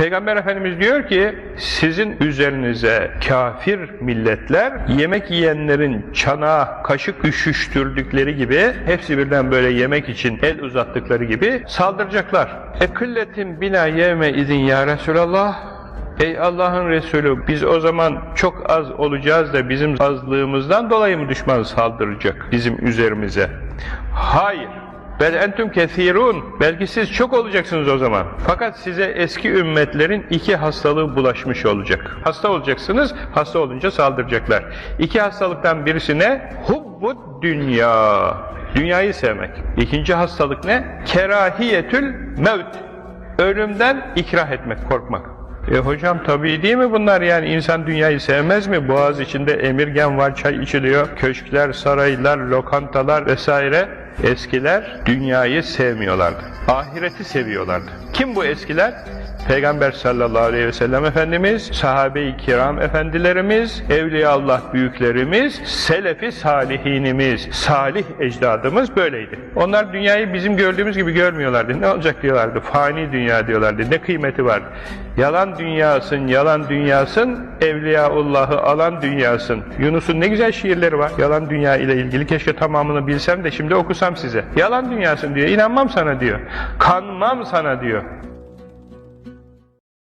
Peygamber Efendimiz diyor ki sizin üzerinize kafir milletler yemek yiyenlerin çanağa kaşık üşüştürdükleri gibi hepsi birden böyle yemek için el uzattıkları gibi saldıracaklar. Ekilletin bina yevme izin ya Resulallah Ey Allah'ın Resulü biz o zaman çok az olacağız da bizim azlığımızdan dolayı mı düşman saldıracak bizim üzerimize? Hayır. Bel entüm kesirun. Belki siz çok olacaksınız o zaman. Fakat size eski ümmetlerin iki hastalığı bulaşmış olacak. Hasta olacaksınız, hasta olunca saldıracaklar. İki hastalıktan birisine hubbud dünya. Dünyayı sevmek. İkinci hastalık ne? Kerahiyetül mevt. Ölümden ikrah etmek, korkmak. E hocam tabii değil mi bunlar yani insan dünyayı sevmez mi? Boğaz içinde emirgen var, çay içiliyor, köşkler, saraylar, lokantalar vesaire. Eskiler dünyayı sevmiyorlardı. Ahireti seviyorlardı. Kim bu eskiler? Peygamber sallallahu aleyhi ve sellem Efendimiz, sahabe-i kiram efendilerimiz, evliyaullah büyüklerimiz, selefi salihinimiz, salih ecdadımız böyleydi. Onlar dünyayı bizim gördüğümüz gibi görmüyorlardı. Ne olacak diyorlardı, fani dünya diyorlardı, ne kıymeti var. Yalan dünyasın, yalan dünyasın, evliyaullahı alan dünyasın. Yunus'un ne güzel şiirleri var, yalan dünya ile ilgili. Keşke tamamını bilsem de şimdi okusam size. Yalan dünyasın diyor, inanmam sana diyor. Kanmam sana diyor.